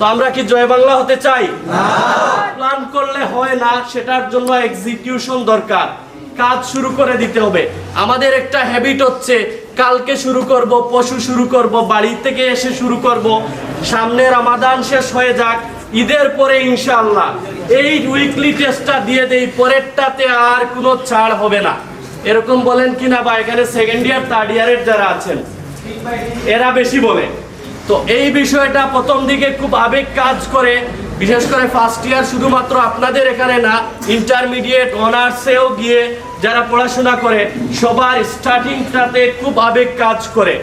তো আমরা কি জয় বাংলা হতে চাই? প্ল্যান করলে হয় না, সেটার জন্য এক্সিকিউশন দরকার। কাজ শুরু করে দিতে হবে। আমাদের একটা হ্যাবিট হচ্ছে, কালকে শুরু করব পশু শুরু করব বাড়ি থেকে এসে শুরু করব। সামনে রামাদান শেষ হয়ে যাক, ঈদের পরে ইনশাআল্লাহ। এই উইকলি টেস্টটা দিয়ে দেই, পরেরটাতে আর কোনো ছাড় হবে না। এরকম বলেন কিনা বা এখানে সেকেন্ড ইয়ার থার্ড ইয়ারের যারা আছেন, এরা বেশি বলে। তো এই বিষয়টা প্রথম দিকে খুব আবেগ কাজ করে বিশেষ করে ফার্স্ট ইয়ার শুধুমাত্র আপনাদের এখানে না ইন্টারমিডিয়েট অনার্সেও গিয়ে যারা পড়াশোনা করে সবার স্টার্টিংটাতে খুব আবেগ কাজ করে।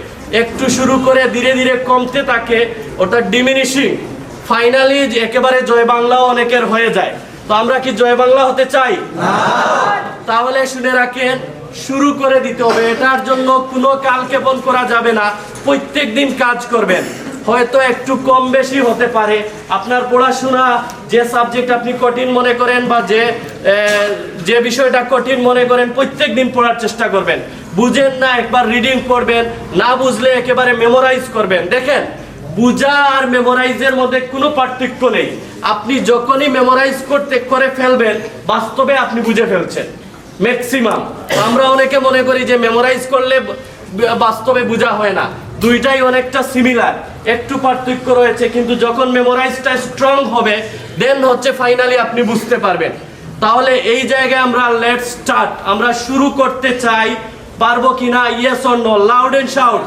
একটু শুরু করে ধীরে ধীরে কমতে থাকে ওটা ডিমিনিশিং ফাইনালি একেবারে জয় বাংলাও অনেকের হয়ে যায়। তো আমরা কি জয় বাংলা হতে চাই? তাহলে শুনে রাখেন শুরু করে দিতে হবে। এটার জন্য কোনো কালক্ষেপণ করা যাবে না। প্রত্যেক দিন কাজ করবেন। হয়তো একটু কম বেশি হতে পারে। আপনার পড়াশোনা যে সাবজেক্ট আপনি কঠিন মনে করেন বা যে যে বিষয়টা কঠিন মনে করেন, প্রত্যেক দিন পড়ার চেষ্টা করবেন। বুঝেন না, একবার রিডিং করবেন না বুঝলে একেবারে মেমোরাইজ করবেন। দেখেন, বুঝা আর মেমোরাইজের মধ্যে কোনো পার্থক্য নেই। আপনি যখনই মেমোরাইজ করতে, করে ফেলবেন, বাস্তবে আপনি বুঝে ফেলছেন। ম্যাক্সিমাম আমরা অনেকে মনে করি যে মেমোরাইজ করলে বাস্তবে বোঝা হয় না। দুইটাই অনেকটা সিমিলার একটু পার্থক্য রয়েছে, কিন্তু যখন মেমোরাইজটা স্ট্রং হবে দেন হচ্ছে ফাইনালি আপনি বুঝতে পারবেন। তাহলে এই জায়গায় আমরা লেট স্টার্ট আমরা শুরু করতে চাই, পারব কিনা yes or loud and shout